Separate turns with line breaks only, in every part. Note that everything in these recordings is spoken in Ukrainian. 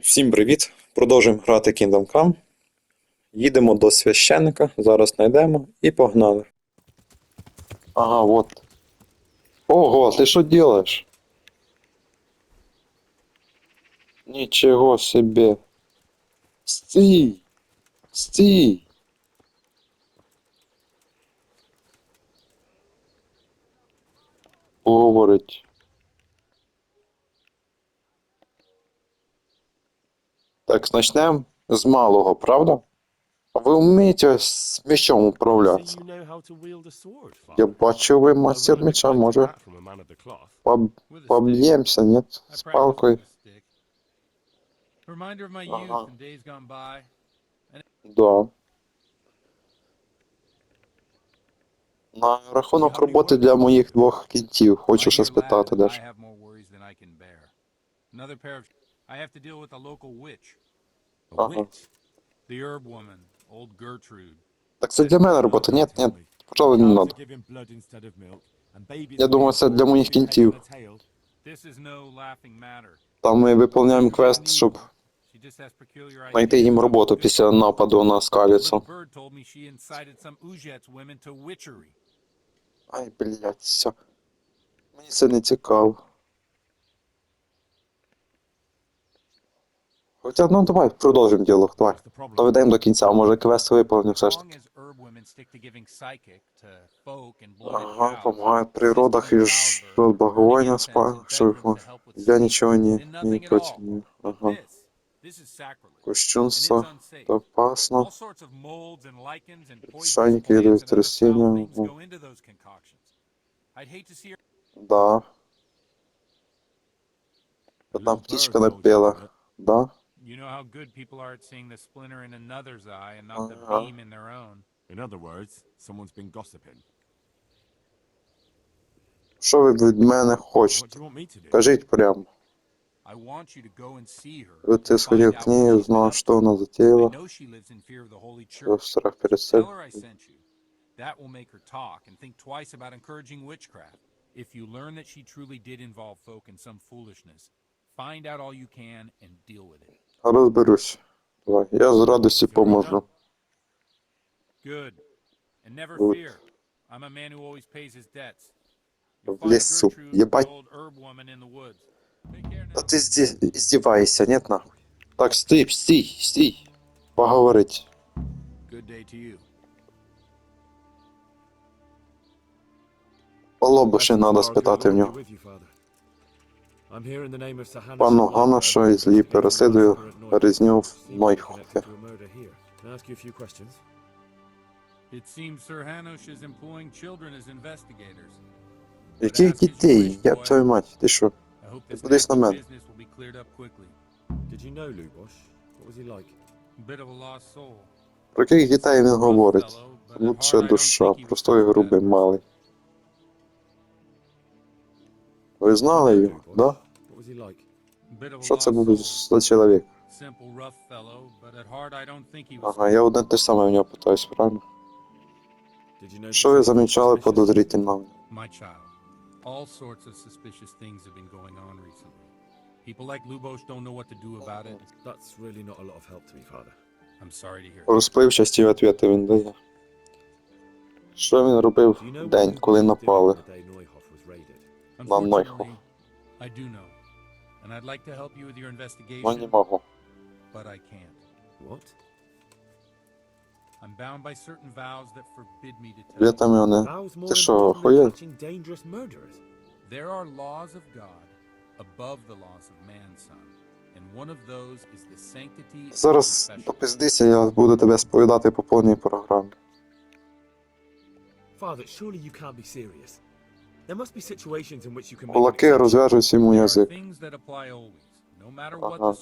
Всім привіт! Продовжуємо грати Kingdom Come. Їдемо до священника, зараз знайдемо і погнали. Ага, вот. Ого, ти що делаешь? Нічого собі. Стій! Стій! Говорить. Так, почнемо з малого, правда? А ви вмієте з мечом управлятися? Я бачу, ви мастер меча, може поб... поб'ємося, ні? З палкою.
By.
Да. На рахунок роботи для моїх двох кінців, хочу ще спитати
can. Another pair of. I have to deal with a local witch.
Uh-huh. Так це для мене робота, ні, ні, пожалуй, не надо.
Я думаю, це для моїх кінтів.
Matter.
Там ми виповняємо квест, щоб знайти їм роботу після нападу на скаліцу. Ай, блядь, все. Мені це не цікаво. Хоча, ну давай, продовжимо діалог, давай. Доведемо до кінця, а може квест виповнив все ж таки. Ага, помагають при родах і ж багування спа, що я нічого не, не проти ні. Ага. Кощунство, то опасно. Шайники
see her
Да. Та там птічка напела. Да?
You know how good people are at seeing the splinter in another's eye and not the
Uh-huh.
beam in their own.
In other words, someone's been gossiping.
Що ви від мене
What
хочете?
do you want me to do?
Кажіть прямо.
I want you to go and see her.
Ви ти
and
сходив
find
к
out
ней,
what she's been
узнал,
up
что
to.
она
I
затеяла.
know she lives in fear of the Holy
Що
Church.
в страх перед
Tell
цим.
her I sent you. That will make her talk and think twice about encouraging witchcraft. If you learn that she truly did involve folk in some foolishness, find out all you can and deal with it.
Розберусь. Давай. Я з радості поможу.
Good. And never
Good.
fear. I'm a man who always pays his debts.
В лесу. Ебать. ти зді... здіваєшся, нет нахуй. Так, стій, стій, стій. Поговорить.
Good day to you.
Полобу ще треба спитати в нього.
Пану Гана, що із її переслідує
резню в
Нойхофі.
Нойхофі.
It seems Sir Hanush is employing children as investigators.
Яких дітей? Я твою мать, ти що? Ти
this
подивись на мене. Про яких дітей він говорить? Лучше душа,
so
грубий малий. Ви знали його, да? Що це за чоловік? Ага, я одне те саме в нього питаюсь, правильно? Що ви замічали подозрительно?
My child, all sorts of suspicious things have been going on recently. People like Lubosh don't know what to do about it. I'm sorry to hear.
Розпливчасті відповіді він дає. Що він робив день, коли напали? На Нойхов.
Unfortunately, I do know. And I'd like to help you with your
Ну, не
investigation, but I can't. What? I'm bound by certain vows that forbid me to tell you.
Вітами вони. Ти що, охуєв?
There are laws of God above the laws of man, son. And one of those is the sanctity of
Зараз попиздися, я буду тебе сповідати по повній програмі. Кулаки розв'яжуть йому
There are
язик.
Things that apply always, no matter what
Ага.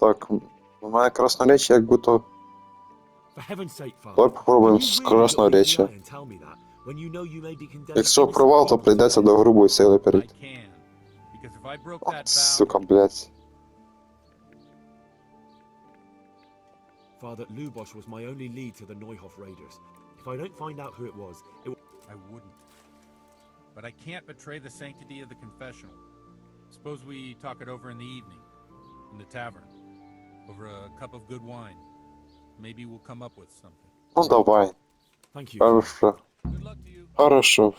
Так, у мене красноречі, як будто
Давай попробуємо з красноречия.
Якщо провал, то прийдеться до грубої сили перейти.
can. Because
Father Lubosh was my only lead to the Neuhof raiders. If I don't find out who it was, it will...
I wouldn't. But I can't betray the sanctity of the confessional. Suppose we talk it over in the evening, in the tavern, over a cup of good wine. Maybe we'll come up with something.
Ну давай,
Thank you.
хорошо.
Good luck to you.
Хорошо.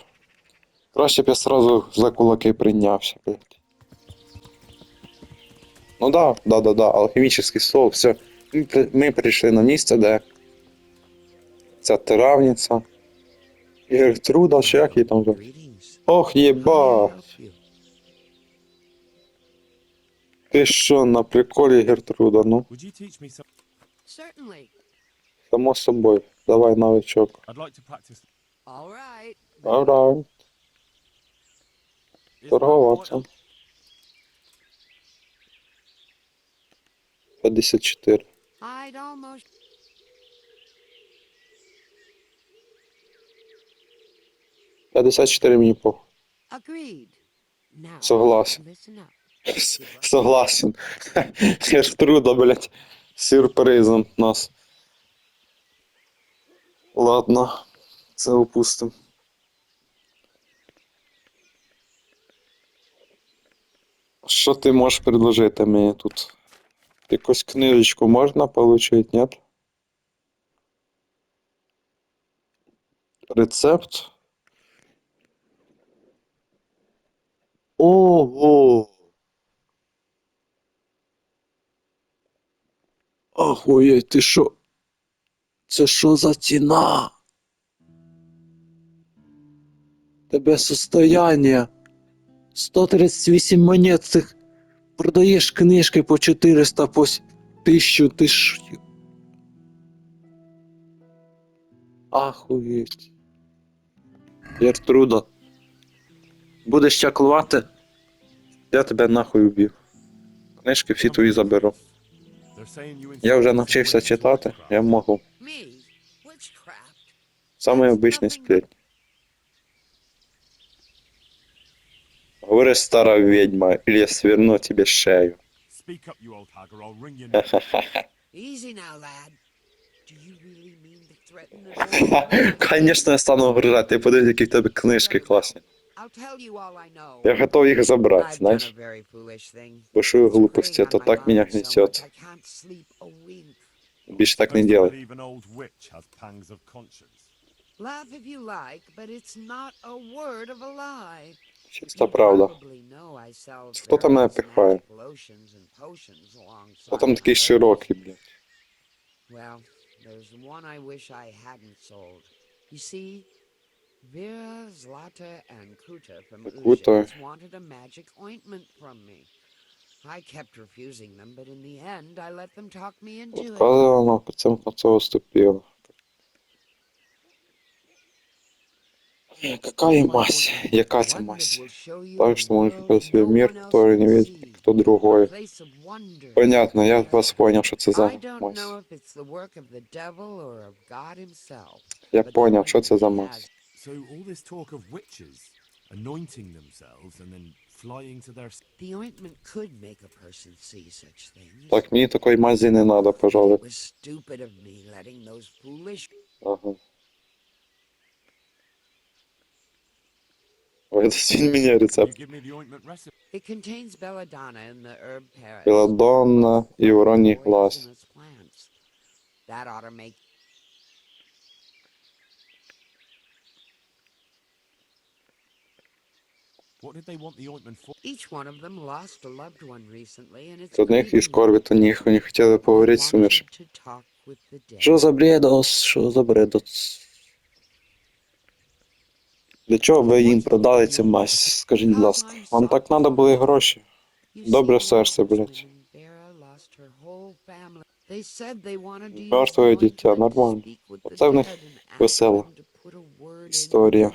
Краще б я сразу за кулаки прийнявся, блядь. Ну да, да, да, да, алхімічний стол, все. Ми, прийшли на місце, де ця травниця. І Гертруда, чи як її там звати? Ох,
you?
Ти що, на приколі Гертруда, ну? Само собою. Давай, новичок. Alright,
boy-
54.
I'd almost.
— 54 мені по.
Agreed. Now,
Согласен.
listen up.
Согласен. Гертруда, блядь, сюрпризом нас. Ладно, це опустим. Що ти можеш предложити мені тут? Якусь книжечку можна получить, ні? Рецепт? Ого! Охуєть, ти що? Це що за ціна? Тебе состояння. 138 монет цих продаєш книжки по 400 по с- 1000 ти ж. Ахуєть. Гертруда. Будеш чаклувати? Я тебе нахуй уб'ю. Книжки всі твої заберу. Я вже навчився читати, я можу. Самий обичний сплетень. Говори, стара ведьма, или я сверну тебе шею. Конечно, я стану вражати, ти подивись, які в тебе книжки класні.
Know.
Я готов їх забрати, знаєш.
It's
глупості, то
my
так мене
so
гнетет. Більше так не делай.
believe an old witch has pangs of conscience.
Laugh if you like, but it's not a word of a lie.
Чиста правда. Хто там мене пихає? Хто там такий широкий, блядь?
Well, there's one I wish I hadn't sold. You see, Vera, Zlata, and Kuta from
Kuta.
Wanted a magic ointment from me. I kept refusing them, but in the end, I let them talk me into it.
Какая мазь? Яка ця мазь? Так что
world
купить себе мир, который не видит никто другой. Понятно, я вас понял, це
I
за мазь. Я понял, що це за мазь.
anointing themselves and then flying to their
The ointment could make a person see such things.
Так, мені такої мазі не надо,
It was stupid of me letting those foolish.
Ага. Ой, дасть він мені
You
рецепт.
give me the ointment recipe.
It contains belladonna and the herb Paris.
Беладонна і вороній глаз.
poisonous plants. That ought to make
What did they want the ointment for?
each one of them lost a loved one recently, and it's
З одних із
grieving
корбі них вони хотіли
them.
поговорити з
Wanted
суміш.
to talk with the dead.
Що за бредос? Що за бредос? Для чого ви їм продали цю мазь? Скажіть, будь ласка. Вам так треба були гроші. Добре серце, блядь. Мертве дитя, нормально. Оце в них весела історія.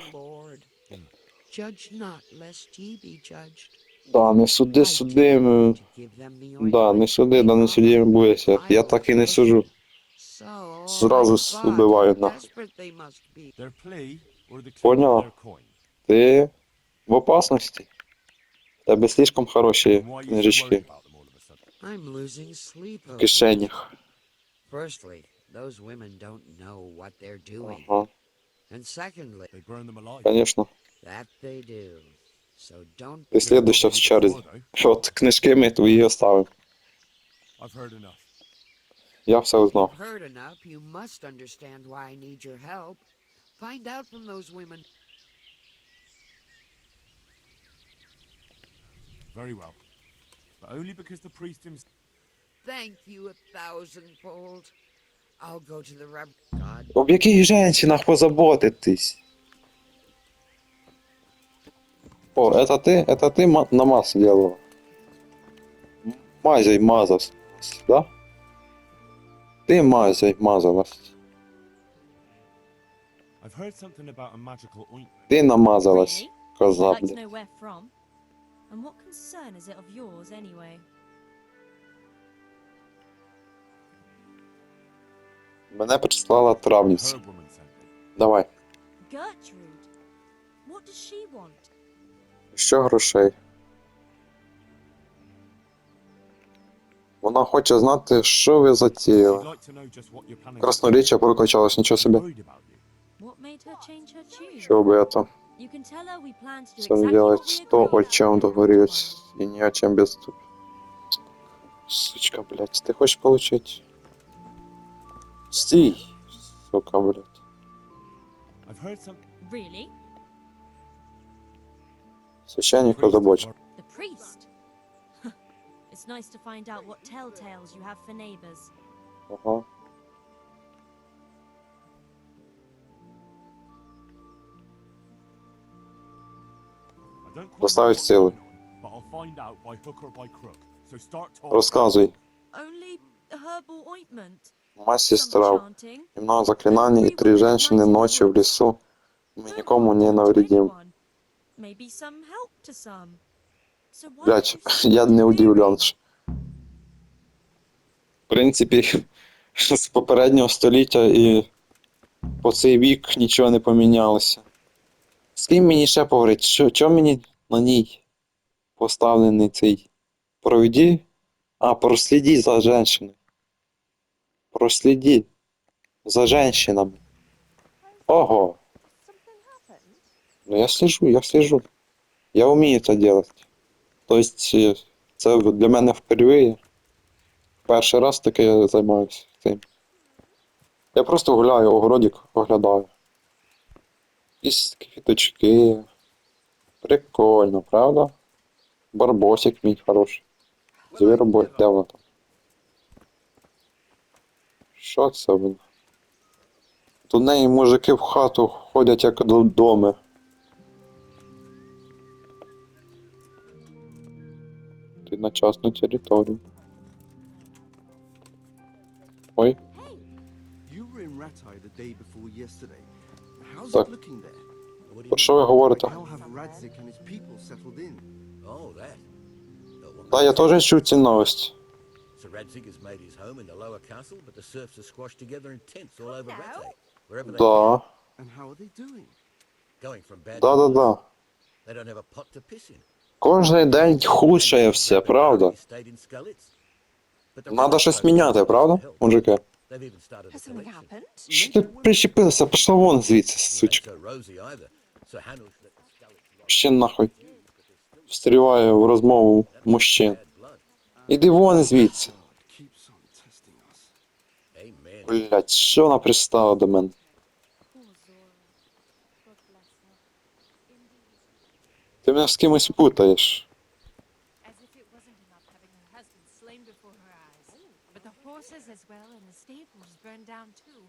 Да, не суди, суди. Да, не суди, да не суди, не бойся. Я так і не сужу. Зразу убиваю нахуй. Поняла.
coin?
Ти в опасності. В Тебе слишком хороші
worried
книжечки в кишенях. Ага.
Don't
Ти слідуща в черзі. От книжки ми твої
enough.
Я все знав.
heard enough. You must understand why I need your help. Find out from those women.
Very well. But only because the priest himself.
Thank you a thousandfold. I'll go to the reb. God
Об яких женщинах позаботитись? О, это ты, это ты ма- намаз делала? М- Мазей мазалась, да? Ты мазей мазалась.
I've heard something about a magical ointment.
Ти намазалась,
Really?
коза,
I'd like to
блядь.
know where from. And what concern is it of yours, anyway?
Мене прислала
The
травниця.
herb woman sent me.
Давай.
Gertrude! What does she want?
Що грошей? Вона хоче знати, що ви
She'd
затіяли.
like to know just what you're planning. to do.
Красноріччя прокачалось, нічого
I'm
собі.
worried about you.
What made her change her tune?
Що би это?
You can tell her we plan to do
Всем
exactly
делать
what we
то,
agreed
о
at
чем
the end of
договорились,
the
и ни о чем без... Сучка, блядь, ты хочешь получить? Стій, сука, блядь.
I've heard some.
one. Really?
Священник
priest is
озабочен.
worried.
The priest? it's nice to find out what telltales you have for neighbors.
Ага. Женщины ночью в лесу. Мы никому не навредим.
Maybe some help to some. So why
Блядь,
don't you
я не удивлен. В принципі, з попереднього століття і по цей вік нічого не помінялося. З ким мені ще поговорити? Що, чого мені на ній поставлений цей проведі? А, просліді за женщиною. Просліді за женщинами. Ого. Ну я слежу, я слежу. Я вмію це робити. Тобто, е, це для мене впервые. Перший раз таке я займаюся цим. Я просто гуляю, огородик оглядаю. Якісь квіточки. Прикольно, правда? Барбосик мій хороший. Звіробой, де воно там? Що це воно? До неї мужики в хату ходять як додому. Ти на частну територію. Ой,
You were in Ratai the day before yesterday.
Так. про що ви говорите?
Oh,
Та я теж чув ці новості.
So Radzig has made his home in the lower castle, but the serfs are squashed together in tents all over Rattay. Wherever they
Да,
And how are they doing?
going from bad
да,
to
да, да.
They don't have a pot to piss in.
Кожний день худшає все, правда?
They stayed in Skalitz. But the
Надо щось міняти, правда, мужики?
Has something
collection.
happened?
Що ти причепилася? Пішла вон звідси, сучка. Ще нахуй. Встріває в розмову мужчин. Іди вон звідси. Блять, що вона пристала до мене? Ти мене з кимось путаєш.
As if it wasn't enough having her husband slain before her eyes. But the horses as well and the stables burned down too.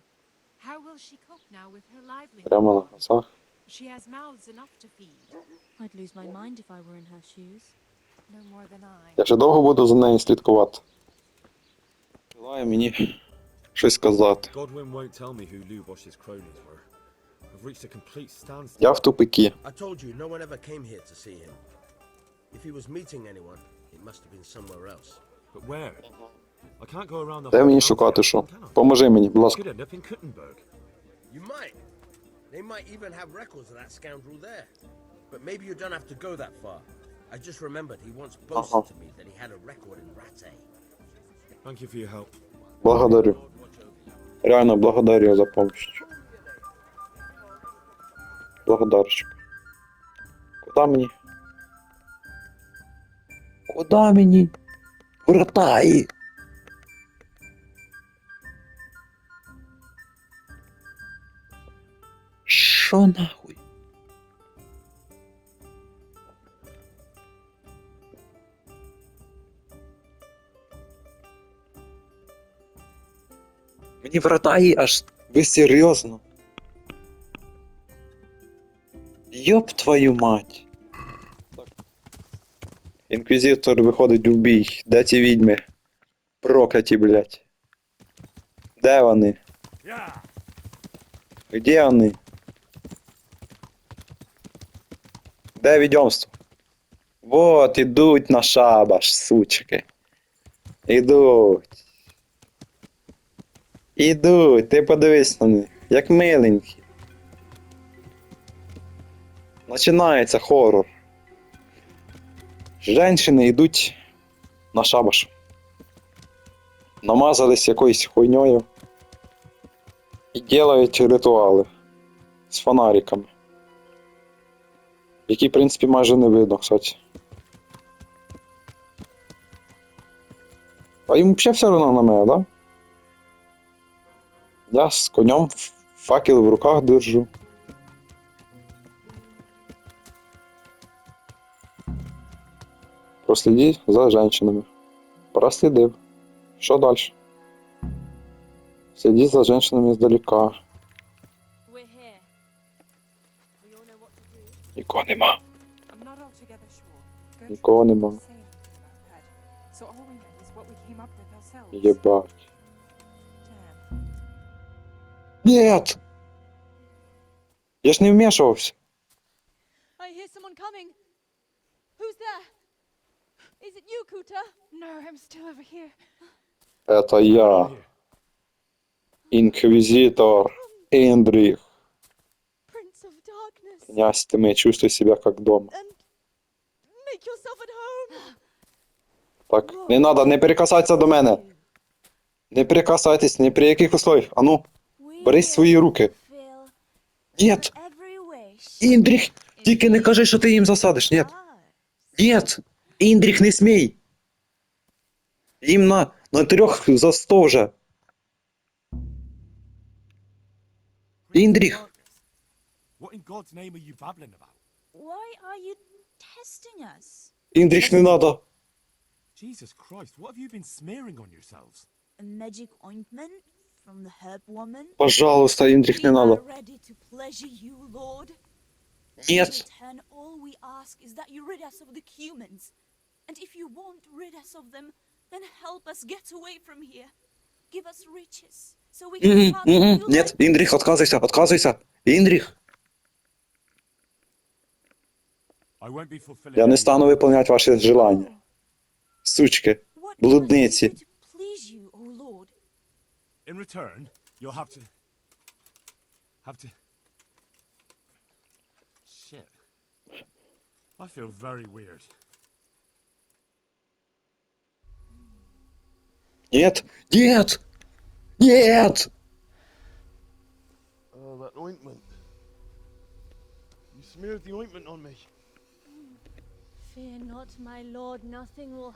How will she cope now with her livelihood?
Прямо на глазах.
She has mouths enough to feed.
I'd lose my mind if I were in her shoes.
No more than I.
Я ще довго буду за нею слідкувати. Желає мені щось сказати.
Godwin won't tell me who Lubosh's cronies were. I've reached a complete standstill.
Я в тупикі.
I told you no one ever came here to see him. If he was meeting anyone, it must have been somewhere else.
But where?
Де мені шукати що? Поможи мені, будь ласка.
You might. They might even have records of that scoundrel there. But maybe you don't have to go that far. I just remembered he once boasted
Uh-huh.
to me that he had a record in Rattay.
Thank you for your help.
Благодарю. Реально благодарю за помощь. благодарочка. Куда мені? Куда мені? Вратай! Шо нахуй? Мені вратай аж. Ви серйозно? Йоп твою мать. Інквізитор виходить у бій. Де ті відьми? Прокляті, блядь. Де вони? Где вони? Де відьомство? Вот, ідуть на шабаш, сучки. Ідуть. Ідуть, ти подивись на них, як миленькі. Починається хорор. Женщини йдуть на шабаш. Намазались якоюсь хуйньою. І делають ритуали з фонариками. Які, в принципі, майже не видно, кстати. А їм взагалі все одно на мене, да? Я з конем факел в руках держу. Просліди за женщинами. Прослідив. Що далі? Следи за женщинами издалека.
Came up with ourselves.
Єбать. Нет! Я ж не вмешивався.
I hear someone coming. Who's there? Is it you, Kuta?
No, I'm still over here.
Это я. Инквизитор Эндрих. Князь Тьмы, чувствуй себя как дома. Так, не надо, не прикасайтеся до мене. Не прикасайтесь ні при яких условиях. А ну, бери свої руки. Нет! Індріх! Тільки не кажи, що ти їм засадиш. Нет! Нет! Індріх, не смій! Їм на, на трьох за сто вже. Індріх!
What in God's name are you babbling about?
Why are you testing us?
Індріх, не надо.
Jesus Christ, what have you been smearing on yourselves?
A magic ointment from the herb woman?
Пожалуйста, Індріх, не
We
надо.
are ready to pleasure you, Lord.
Нет.
In return, all we ask is that you rid us of the humans. And if you won't rid us of them, then help us get away from here. Give us riches, so we can
Нет, Індріх, отказуйся, отказуйся. Індріх,
I won't be fulfilling
я не
any-
стану виконувати ваші желання. Сучки,
What must we
блудниці.
do to please you, O Lord?
In return, you'll have to. have to. Shit. I feel very weird.
Нет, нет, нет!
Oh, that ointment. You smeared the ointment on me.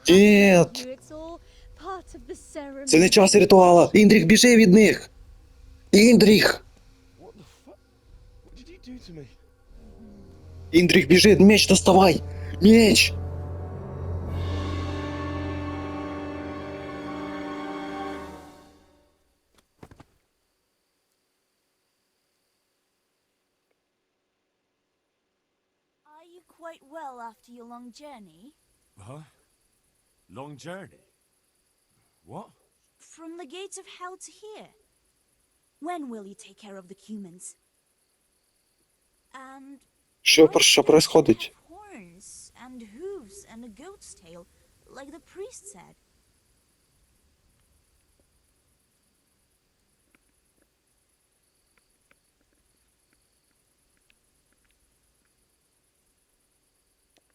Нет! Це не час ритуала. Індріх, біжи від них. Індріх! Індріх, біжи, меч доставай! Меч!
after your long journey?
Huh? Long journey? What?
From the gates of hell to here? When will you take care of the humans? And
Що,
why
що
do they
происходить?
have Horns and hooves and a goat's tail, like the priest said.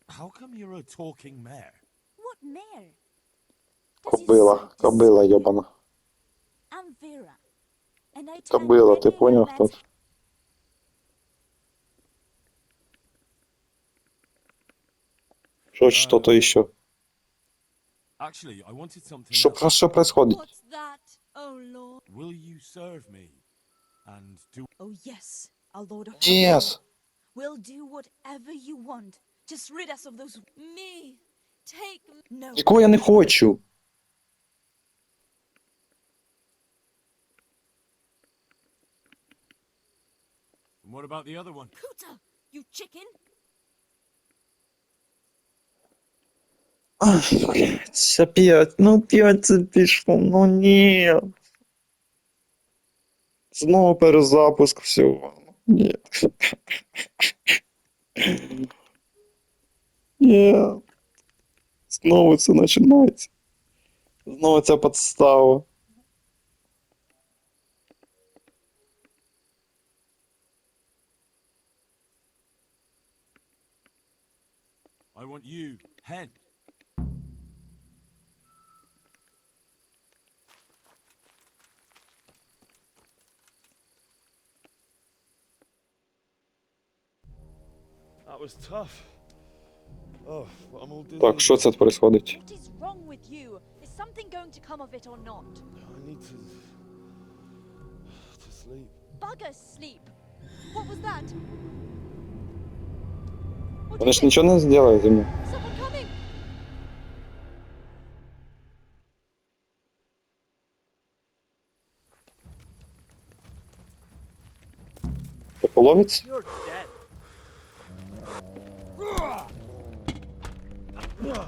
How come you're a talking mare?
What mare?
Кобила, кобила, йобана.
I'm Vera. And I tell
Кобила, ти поняв хто? це? Що, що то іще?
Actually, I wanted something
Що,
else.
про що происходить?
What's that, oh lord?
Will you serve me? And do
Oh yes, our lord of
Yes.
Will do whatever you want. Just rid us of those. Me. Take. No.
Нікого я не хочу.
And what about the other one?
Kuta, you chicken.
Ай, блядь, опять, ну опять це пішло, ну ні. Знову перезапуск всього. Ні. Ні. Знову це починається. Знову ця подстава.
I want you, hen.
That was tough.
Так, що це
відбувається?
Вони ж нічого не зробили зі мною. Половець?
You're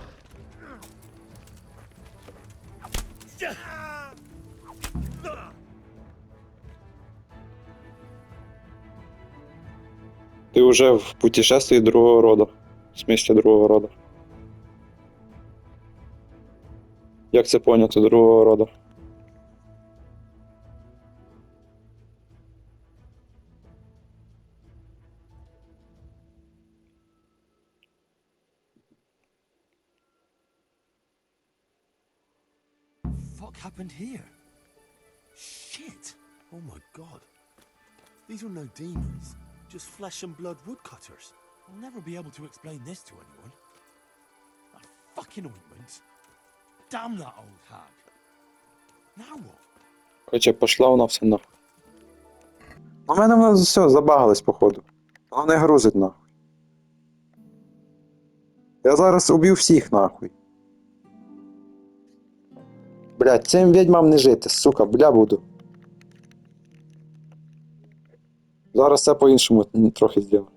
уже в путешествии другого рода. В смысле другого рода. Як це поняти другого рода?
Fuck happened here? Shit! Oh my god. These are no demons, just flesh and blood woodcutters. I'll never be able to explain this to anyone. That fucking ointment. Damn that old hag. Now what?
Короче, пошла вона все нахуй. У мене воно все, забагалось, походу. Воно не грузить нахуй. Я зараз уб'ю всіх нахуй. Блядь, цим відьмам не жити, сука, бля буду. Зараз все по-іншому трохи зроблю.